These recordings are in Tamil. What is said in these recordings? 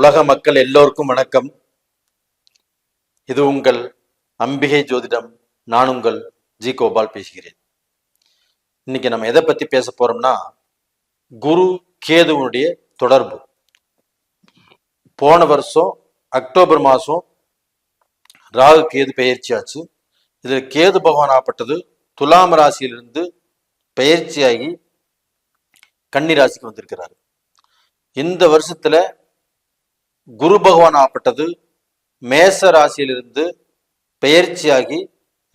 உலக மக்கள் எல்லோருக்கும் வணக்கம். இது உங்கள் அம்பிகை ஜோதிடம். நான் உங்கள் ஜி கோபால் பேசுகிறேன். இன்னைக்கு நம்ம எதை பத்தி பேச போறோம்னா குரு கேதுவனுடைய தொடர்பு. போன வருஷம் அக்டோபர் மாதம் ராகு கேது பெயர்ச்சியாச்சு இதில் கேது பகவான் ஆப்பட்டது துலாம் ராசியிலிருந்து பயிற்சியாகி கன்னி ராசிக்கு வந்திருக்கிறார். இந்த வருஷத்துல குரு பகவான் ஆப்பட்டது மேச ராசியிலிருந்து பெயர்ச்சியாகி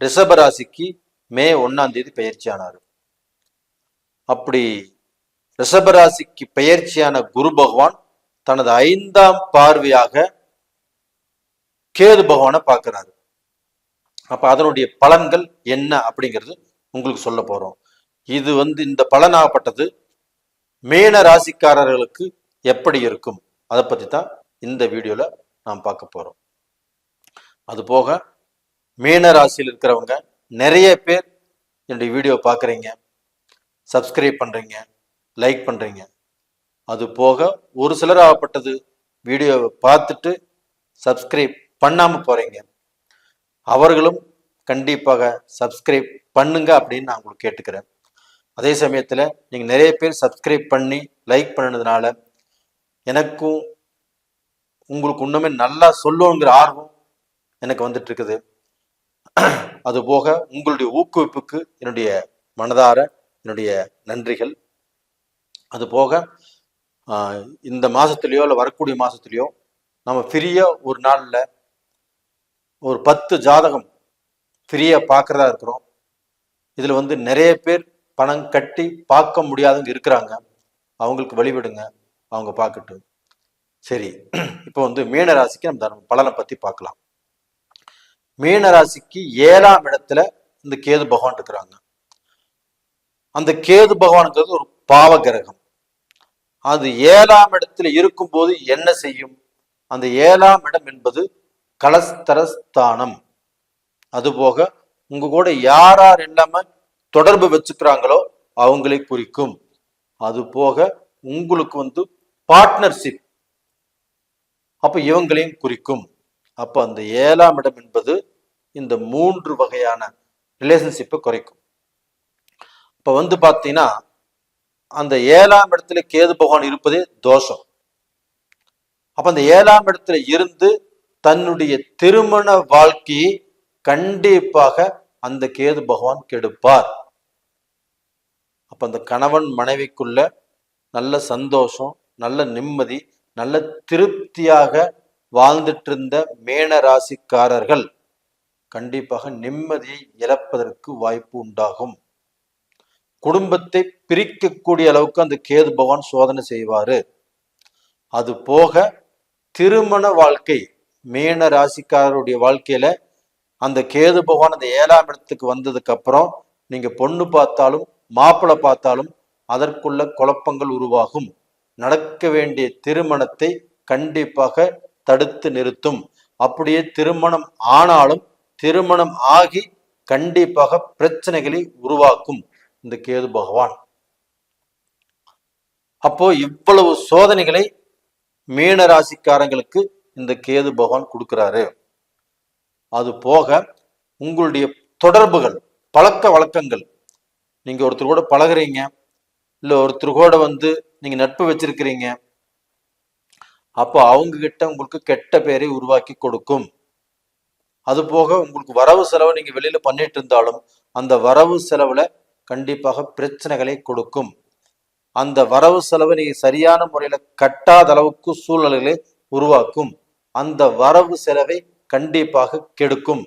ரிஷப ராசிக்கு மே ஒன்னாம் தேதி பெயர்ச்சியானார். அப்படி ரிஷப ராசிக்கு பெயர்ச்சியான குரு பகவான் தனது ஐந்தாம் பார்வையாக கேது பகவானை பார்க்கிறாரு. அப்ப அதனுடைய பலன்கள் என்ன அப்படிங்கிறது உங்களுக்கு சொல்ல போறோம். இது வந்து இந்த பலனாகப்பட்டது மீன ராசிக்காரர்களுக்கு எப்படி இருக்கும்? அதை பத்தி தான் இந்த வீடியோவில் நாம் பார்க்க போகிறோம் அது போக மீன ராசியில் இருக்கிறவங்க நிறைய பேர் என்னுடைய வீடியோ பார்க்குறீங்க சப்ஸ்கிரைப் பண்ணுறீங்க லைக் பண்ணுறீங்க அது போக ஒரு சிலர் ஆகப்பட்டது வீடியோவை பார்த்துட்டு சப்ஸ்கிரைப் பண்ணாமல் போகிறீங்க அவர்களும் கண்டிப்பாக சப்ஸ்கிரைப் பண்ணுங்க அப்படின்னு நான் உங்களுக்கு கேட்டுக்கிறேன். அதே சமயத்தில் நீங்கள் நிறைய பேர் சப்ஸ்கிரைப் பண்ணி லைக் பண்ணதுனால எனக்கும் உங்களுக்கு இன்னுமே நல்லா சொல்லுங்கிற ஆர்வம் எனக்கு வந்துட்டு இருக்குது அது போக உங்களுடைய ஊக்குவிப்புக்கு என்னுடைய மனதார என்னுடைய நன்றிகள். அது போக இந்த மாதத்துலேயோ இல்லை வரக்கூடிய மாதத்துலேயோ நம்ம ஃப்ரீயா ஒரு நாள்ல ஒரு பத்து ஜாதகம் ஃப்ரீயா பார்க்கறதா இருக்கிறோம். இதில் வந்து நிறைய பேர் பணம் கட்டி பார்க்க முடியாதவங்க இருக்கிறாங்க. அவங்களுக்கு வழிவிடுங்க. அவங்க பார்க்கட்டும். சரி இப்போ வந்து மீனராசிக்கு நம்ம தர்ம பலனை பத்தி பார்க்கலாம். மீனராசிக்கு ஏழாம் இடத்துல இந்த கேது பகவான் இருக்கிறாங்க. அந்த கேது பகவானுங்கிறது ஒரு பாவ கிரகம் அது ஏழாம் இடத்துல இருக்கும்போது என்ன செய்யும்? அந்த ஏழாம் இடம் என்பது கலஸ்தரஸ்தானம். அதுபோக உங்க கூட யார் யார் இல்லாம தொடர்பு வச்சுக்கிறாங்களோ அவங்களை குறிக்கும். அது போக உங்களுக்கு வந்து பார்ட்னர்ஷிப் அப்போ இவங்களையும் குறிக்கும். அப்ப அந்த ஏழாம் இடம் என்பது இந்த மூன்று வகையான ரிலேஷன்ஷிப்பை குறைக்கும். இப்போ வந்து பாத்தீங்கன்னா அந்த ஏழாம் இடத்துல கேது பகவான் இருப்பதே தோஷம். அப்ப அந்த ஏழாம் இடத்துல இருந்து தன்னுடைய திருமண வாழ்க்கையை கண்டிப்பாக அந்த கேது பகவான் கெடுப்பார். அப்ப அந்த கணவன் மனைவிக்குள்ள நல்ல சந்தோஷம் நல்ல நிம்மதி நல்ல திருப்தியாக வாழ்ந்துட்டு இருந்த மேன ராசிக்காரர்கள் கண்டிப்பாக நிம்மதியை இழப்பதற்கு வாய்ப்பு உண்டாகும். குடும்பத்தை பிரிக்கக்கூடிய அளவுக்கு அந்த கேது பகவான் சோதனை செய்வாரு. அது போக திருமண வாழ்க்கை மீன ராசிக்காரருடைய வாழ்க்கையில அந்த கேது பகவான் அந்த ஏழாம் இடத்துக்கு வந்ததுக்கு அப்புறம் நீங்க பொண்ணு பார்த்தாலும் மாப்பிள்ளை பார்த்தாலும் அதற்குள்ள குழப்பங்கள் உருவாகும். நடக்க வேண்டிய திருமணத்தை கண்டிப்பாக தடுத்து நிறுத்தும். அப்படியே திருமணம் ஆனாலும் திருமணம் ஆகி கண்டிப்பாக பிரச்சனைகளை உருவாக்கும் இந்த கேது பகவான். அப்போ இவ்வளவு சோதனைகளை மீன ராசிக்காரங்களுக்கு இந்த கேது பகவான் கொடுக்கிறாரு. அது போக உங்களுடைய தொடர்புகள் பழக்க வழக்கங்கள் நீங்க ஒருத்தர் கூட பழகுறீங்க இல்லை ஒருத்தருகோட வந்து நீங்கள் நட்பு வச்சிருக்கிறீங்க. அப்போ அவங்க கிட்ட உங்களுக்கு கெட்ட பேரை உருவாக்கி கொடுக்கும். அது போக உங்களுக்கு வரவு செலவு நீங்க வெளியில பண்ணிட்டு இருந்தாலும் அந்த வரவு செலவுல கண்டிப்பாக பிரச்சனைகளை கொடுக்கும். அந்த வரவு செலவை நீங்க சரியான முறையில கட்டாத அளவுக்கு சூழ்நிலைகளை உருவாக்கும். அந்த வரவு செலவை கண்டிப்பாக கெடுக்கும்.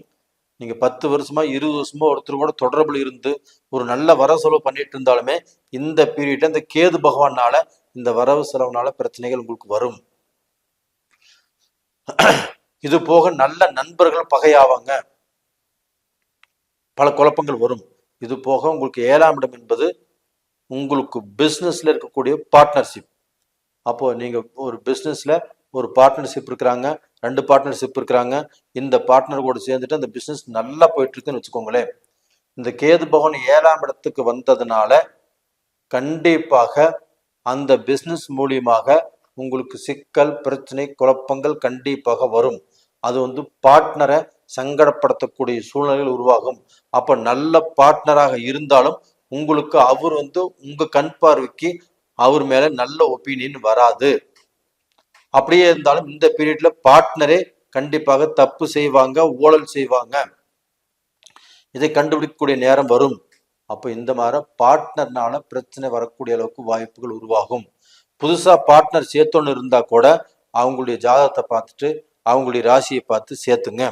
நீங்க பத்து வருஷமா இருபது வருஷமா ஒருத்தர் கூட தொடர்புல இருந்து ஒரு நல்ல வர செலவு பண்ணிட்டு இருந்தாலுமே இந்த பீரியட்ல இந்த கேது பகவானால இந்த வரவு செலவுனால பிரச்சனைகள் உங்களுக்கு வரும். இது போக நல்ல நண்பர்கள் பகையாவாங்க. பல குழப்பங்கள் வரும். இது போக உங்களுக்கு ஏழாம் இடம் என்பது உங்களுக்கு பிஸ்னஸ்ல இருக்கக்கூடிய பார்ட்னர்ஷிப் அப்போ நீங்க ஒரு பிஸ்னஸ்ல ஒரு பார்ட்னர்ஷிப் இருக்கிறாங்க ரெண்டு பார்ட்னர்ஷிப் இருக்கிறாங்க. இந்த பார்ட்னர் கூட சேர்ந்துட்டு அந்த பிஸ்னஸ் நல்லா போயிட்டு இருக்குன்னு வச்சுக்கோங்களேன். இந்த கேது பகவான் ஏழாம் இடத்துக்கு வந்ததுனால கண்டிப்பாக அந்த பிஸ்னஸ் மூலியமாக உங்களுக்கு சிக்கல் பிரச்சனை குழப்பங்கள் கண்டிப்பாக வரும். அது வந்து பார்ட்னரை சங்கடப்படுத்தக்கூடிய சூழ்நிலைகள் உருவாகும். அப்ப நல்ல பார்ட்னராக இருந்தாலும் உங்களுக்கு அவர் வந்து உங்க கண் பார்வைக்கு அவர் மேல நல்ல ஒப்பீனியன் வராது. அப்படியே இருந்தாலும் இந்த பீரியட்ல பார்ட்னரே கண்டிப்பாக தப்பு செய்வாங்க ஊழல் செய்வாங்க. இதை கண்டுபிடிக்கக்கூடிய நேரம் வரும். அப்போ இந்த மாதிரி பார்ட்னர்னால பிரச்சனை வரக்கூடிய அளவுக்கு வாய்ப்புகள் உருவாகும். புதுசா பார்ட்னர் சேர்த்தோன்னு இருந்தா கூட அவங்களுடைய ஜாதகத்தை பார்த்துட்டு அவங்களுடைய ராசியை பார்த்து சேர்த்துங்க.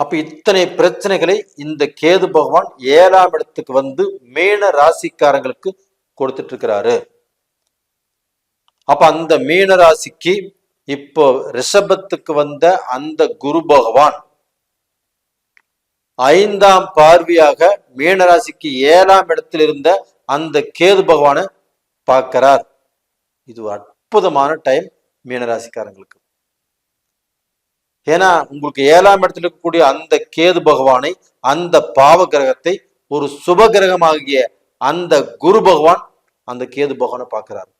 அப்ப இத்தனை பிரச்சனைகளை இந்த கேது பகவான் ஏழாம் இடத்துக்கு வந்து மீன ராசிக்காரங்களுக்கு கொடுத்துட்டு இருக்கிறாரு. அப்ப அந்த மீனராசிக்கு இப்போ ரிஷபத்துக்கு வந்த அந்த குரு பகவான் ஐந்தாம் பார்வையாக மீனராசிக்கு ஏழாம் இடத்தில் இருந்த அந்த கேது பகவானை பார்க்கிறார். இது ஒரு அற்புதமான டைம் மீனராசிக்காரங்களுக்கு. ஏன்னா உங்களுக்கு ஏழாம் இடத்தில் இருக்கக்கூடிய அந்த கேது பகவானை அந்த பாவ கிரகத்தை ஒரு சுப கிரகமாகிய அந்த குரு பகவான் அந்த கேது பகவானை பார்க்கிறார்.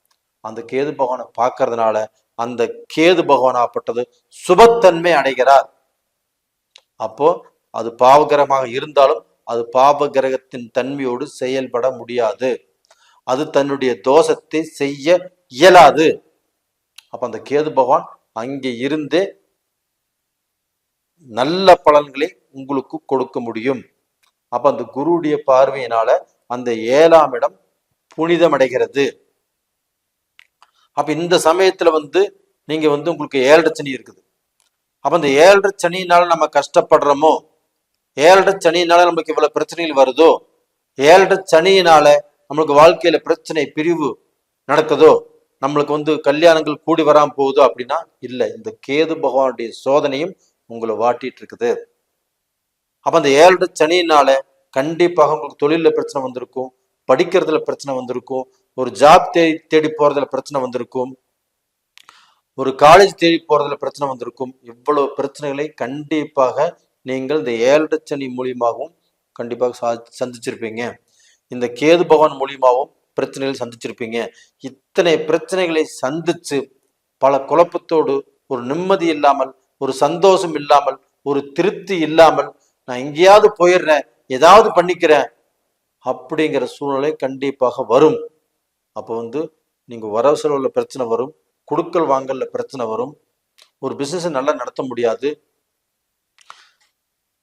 அந்த கேது பகவானை பார்க்கறதுனால அந்த கேது பகவானாப்பட்டது சுபத்தன்மை அடைகிறார். அப்போ அது பாவகிரகமாக இருந்தாலும் அது பாப கிரகத்தின் தன்மையோடு செயல்பட முடியாது. அது தன்னுடைய தோஷத்தை செய்ய இயலாது. அப்ப அந்த கேது பகவான் அங்கே இருந்தே நல்ல பலன்களை உங்களுக்கு கொடுக்க முடியும். அப்ப அந்த குருடைய பார்வையினால அந்த ஏழாம் இடம் புனிதமடைகிறது. அப்ப இந்த சமயத்துல வந்து நீங்க வந்து உங்களுக்கு ஏழரை சனி இருக்குது. அப்ப அந்த ஏழரை சனியினால நம்ம கஷ்டப்படுறோமோ? ஏழரை சனியினால நமக்கு இவ்வளோ பிரச்சனைகள் வருதோ? ஏழரை சனியினால நம்மளுக்கு வாழ்க்கையில பிரச்சனை பிரிவு நடக்குதோ? நம்மளுக்கு வந்து கல்யாணங்கள் கூடி வராம போகுதோ அப்படின்னா இல்லை. இந்த கேது பகவானுடைய சோதனையும் உங்களை வாட்டிட்டு இருக்குது. அப்ப அந்த ஏழரை சனியினால கண்டிப்பாக உங்களுக்கு தொழிலில் பிரச்சனை வந்திருக்கும் படிக்கிறதுல பிரச்சனை வந்திருக்கும் ஒரு ஜாப் தேடி தேடி போறதுல பிரச்சனை வந்திருக்கும். ஒரு காலேஜ் தேடி போறதுல பிரச்சனை வந்திருக்கும். இவ்வளவு பிரச்சனைகளை கண்டிப்பாக நீங்கள் இந்த ஏழரை சனி மூலியமாகவும் கண்டிப்பாக சா சந்திச்சிருப்பீங்க. இந்த கேது பகவான் மூலியமாகவும் பிரச்சனைகள் சந்திச்சிருப்பீங்க. இத்தனை பிரச்சனைகளை சந்திச்சு பல குழப்பத்தோடு ஒரு நிம்மதி இல்லாமல் ஒரு சந்தோஷம் இல்லாமல் ஒரு திருப்தி இல்லாமல் நான் எங்கேயாவது போயிடுறேன் ஏதாவது பண்ணிக்கிறேன் அப்படிங்கிற சூழ்நிலை கண்டிப்பாக வரும். அப்போ வந்து நீங்க வரவு செலவில் பிரச்சனை வரும். கொடுக்கல் வாங்கல்ல பிரச்சனை வரும். ஒரு பிசினஸ் நல்லா நடத்த முடியாது.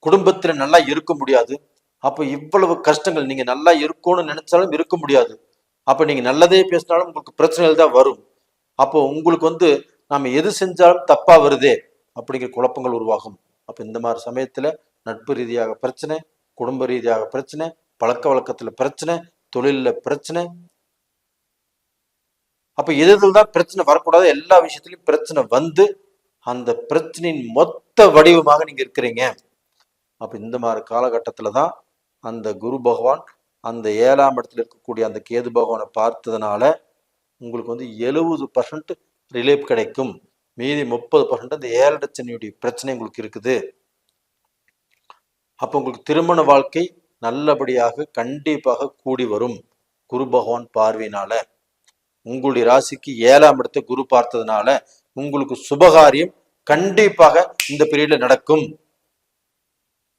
குடும்பத்துல நல்லா இருக்க முடியாது. அப்போ இவ்வளவு கஷ்டங்கள் நீங்க நல்லா இருக்கணும்னு நினைச்சாலும் இருக்க முடியாது. அப்போ நீங்க நல்லதே பேசினாலும் உங்களுக்கு பிரச்சனைகள் தான் வரும். அப்போ உங்களுக்கு வந்து நாம எது செஞ்சாலும் தப்பா வருதே அப்படிங்கிற குழப்பங்கள் உருவாகும். அப்போ இந்த மாதிரி சமயத்துல நட்பு ரீதியாக பிரச்சனை குடும்ப ரீதியாக பிரச்சனை பழக்க வழக்கத்துல பிரச்சனை தொழில்ல பிரச்சனை அப்ப எது தான் பிரச்சனை வரக்கூடாது. எல்லா விஷயத்திலையும் பிரச்சனை வந்து அந்த பிரச்சனையின் மொத்த வடிவமாக நீங்க இருக்கிறீங்க. அப்ப இந்த மாதிரி காலகட்டத்துல தான் அந்த குரு பகவான் அந்த ஏழாம் இடத்துல இருக்கக்கூடிய அந்த கேது பகவானை பார்த்ததுனால உங்களுக்கு வந்து எழுபது பர்சன்ட் ரிலீஃப் கிடைக்கும். மீதி முப்பது பர்சன்ட் அந்த ஏழடச்சனையுடைய பிரச்சனை உங்களுக்கு இருக்குது. அப்போ உங்களுக்கு திருமண வாழ்க்கை நல்லபடியாக கண்டிப்பாக கூடி வரும் குரு பகவான் பார்வையினால. உங்களுடைய ராசிக்கு ஏழாம் இடத்தை குரு பார்த்ததுனால உங்களுக்கு சுபகாரியம் கண்டிப்பாக இந்த பீரியட்ல நடக்கும்.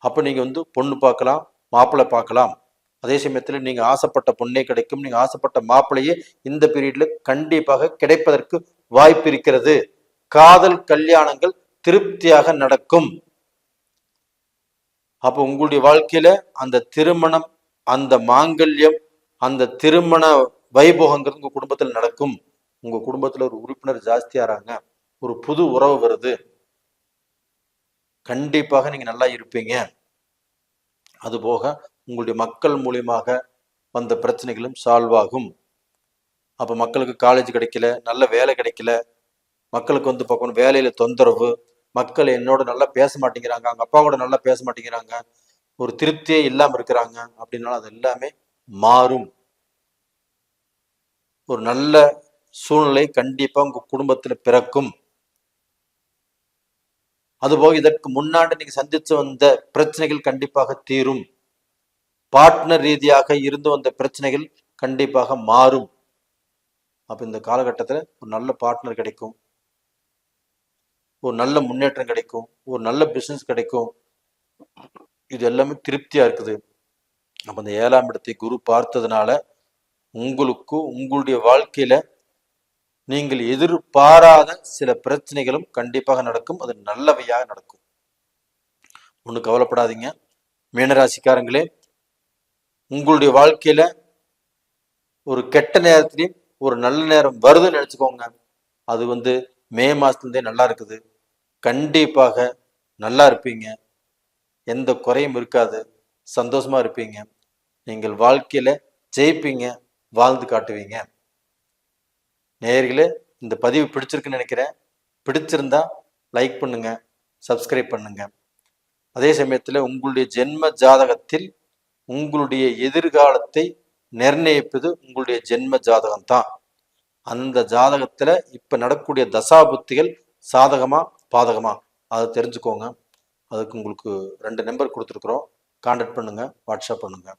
அப்ப நீங்க வந்து பொண்ணு பார்க்கலாம் மாப்பிள்ளை பார்க்கலாம். அதே சமயத்துல நீங்க ஆசைப்பட்ட பொண்ணே கிடைக்கும். நீங்க ஆசைப்பட்ட மாப்பிள்ளையே இந்த பீரியட்ல கண்டிப்பாக கிடைப்பதற்கு வாய்ப்பு இருக்கிறது. காதல் கல்யாணங்கள் திருப்தியாக நடக்கும். அப்ப உங்களுடைய வாழ்க்கையில அந்த திருமணம் அந்த மாங்கல்யம் அந்த திருமண வைபோகங்கிறது உங்க குடும்பத்தில் நடக்கும். உங்க குடும்பத்துல ஒரு உறுப்பினர் ஜாஸ்தியாகிறாங்க ஒரு புது உறவு வருது. கண்டிப்பாக நீங்க நல்லா இருப்பீங்க. அதுபோக உங்களுடைய மக்கள் மூலியமாக வந்த பிரச்சனைகளும் சால்வ் ஆகும். அப்ப மக்களுக்கு காலேஜ் கிடைக்கல நல்ல வேலை கிடைக்கல. மக்களுக்கு வந்து பார்க்கணும் வேலையில தொந்தரவு. மக்கள் என்னோட நல்லா பேச மாட்டேங்கிறாங்க. அவங்க அப்பா கூட நல்லா பேச மாட்டேங்கிறாங்க. ஒரு திருப்தியே இல்லாம இருக்கிறாங்க. அப்படின்னாலும் அது எல்லாமே மாறும். ஒரு நல்ல சூழ்நிலை கண்டிப்பாக உங்கள் குடும்பத்தில் பிறக்கும். அதுபோக இதற்கு முன்னாடி நீங்கள் சந்தித்து வந்த பிரச்சனைகள் கண்டிப்பாக தீரும். பார்ட்னர் ரீதியாக இருந்து வந்த பிரச்சனைகள் கண்டிப்பாக மாறும். அப்போ இந்த காலகட்டத்தில் ஒரு நல்ல பார்ட்னர் கிடைக்கும். ஒரு நல்ல முன்னேற்றம் கிடைக்கும். ஒரு நல்ல பிஸ்னஸ் கிடைக்கும். இது எல்லாமே திருப்தியாக இருக்குது. அப்போ இந்த ஏழாம் இடத்தை குரு பார்த்ததுனால உங்களுக்கு உங்களுடைய வாழ்க்கையில நீங்கள் எதிர்பாராத சில பிரச்சனைகளும் கண்டிப்பாக நடக்கும். அது நல்லவையாக நடக்கும். ஒன்றும் கவலைப்படாதீங்க. மீனராசிக்காரங்களே உங்களுடைய வாழ்க்கையில ஒரு கெட்ட நேரத்திலையும் ஒரு நல்ல நேரம் வருதுன்னு நினைச்சுக்கோங்க. அது வந்து மே மாசத்துலேருந்தே நல்லா இருக்குது. கண்டிப்பாக நல்லா இருப்பீங்க. எந்த குறையும் இருக்காது. சந்தோஷமா இருப்பீங்க. நீங்கள் வாழ்க்கையில ஜெயிப்பீங்க. வாழ்ந்து காட்டுவீங்க. நேயர்களே இந்த பதிவு பிடிச்சிருக்குன்னு நினைக்கிறேன். பிடிச்சிருந்தா லைக் பண்ணுங்க சப்ஸ்கிரைப் பண்ணுங்க. அதே சமயத்தில் உங்களுடைய ஜென்ம ஜாதகத்தில் உங்களுடைய எதிர்காலத்தை நிர்ணயிப்பது உங்களுடைய ஜென்ம ஜாதகம் தான் அந்த ஜாதகத்தில் இப்போ நடக்கக்கூடிய தசாபுத்திகள் சாதகமா பாதகமா? அதை தெரிஞ்சுக்கோங்க. அதுக்கு உங்களுக்கு ரெண்டு நம்பர் கொடுத்துருக்குறோம். கான்டாக்ட் பண்ணுங்கள் வாட்ஸ்அப் பண்ணுங்கள்